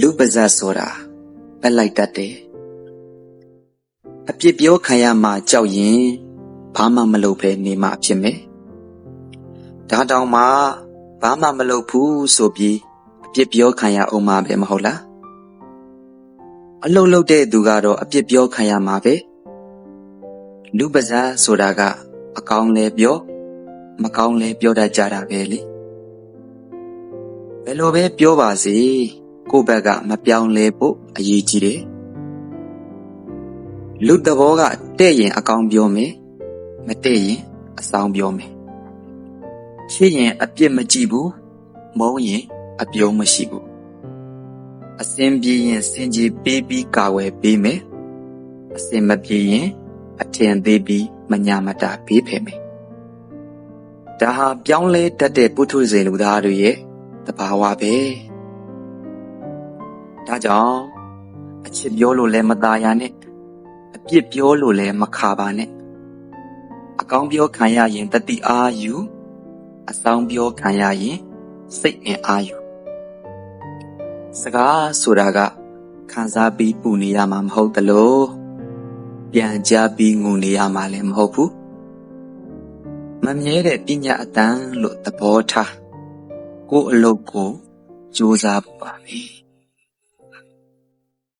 လူပါဇက်ဆိုတာပက်လိုက်တတ်တယ်အပြစ်ပြောခံရမှကြောက်ရင်ဘာမှမလုပ်ဘဲနေမှဖြစ်မယ်ဒါတောင်မှဘာမှမလုပ်ဘူးဆိုပြီးအပြစ်ပြောခံရအောင်မှာပဲမဟုတ်လားအလုံးလုံးတဲ့သူကတော့အပြစ်ပြောခံရမှာပဲလူပါဇက်ဆိုတာကအကောင်းလဲပြောမကောင်းလဲပြောတတ်ကြတာပဲလေဘယ်လိုပဲပြောပါစေ ကိုယ့်ဘက်ကမပြောင်းလဲဖို့အရေးကြီးတယ်လူတဘောကတဲ့ရင်အကောင်းပြောမယ်မတဲ့ရင်အဆောင်ပြောမယ်ချစ်ရင်အပြစ်မကြည့်ဘူးမုန်းရင်အပြုံးမရှိဘူးအစင်ပြေရင်စင်ကြီးပေးပြီးကာဝယ်ပေးမယ်အစင်မပြေရင်အထင်သေးပြီးမညာမတာပေးဖယ်မယ်ဒါဟာပြောင်းလဲတတ်တဲ့ပုထုဇဉ်လူသားတွေရဲ့တဘာဝပဲ ဒါကြောင့်အချစ်ပြောလို့လည်းမသားရနဲ့အပြစ်ပြောလို့လည်းမခါပါနဲ့အကောင်းပြောခံရရင်တတိအားယူအဆောင်ပြောခံရရင်စိတ်အင်အားယူစကားဆိုတာကခံစားပြီးပူနေရမှာမဟုတ်တလို့ပြန်ကြားပြီးငုံနေရမှာလည်းမဟုတ်ဘူးမမြဲတဲ့ပညာအတန်းလို့သဘောထားကိုယ်အလုပ်ကိုစူးစမ်းပါမယ်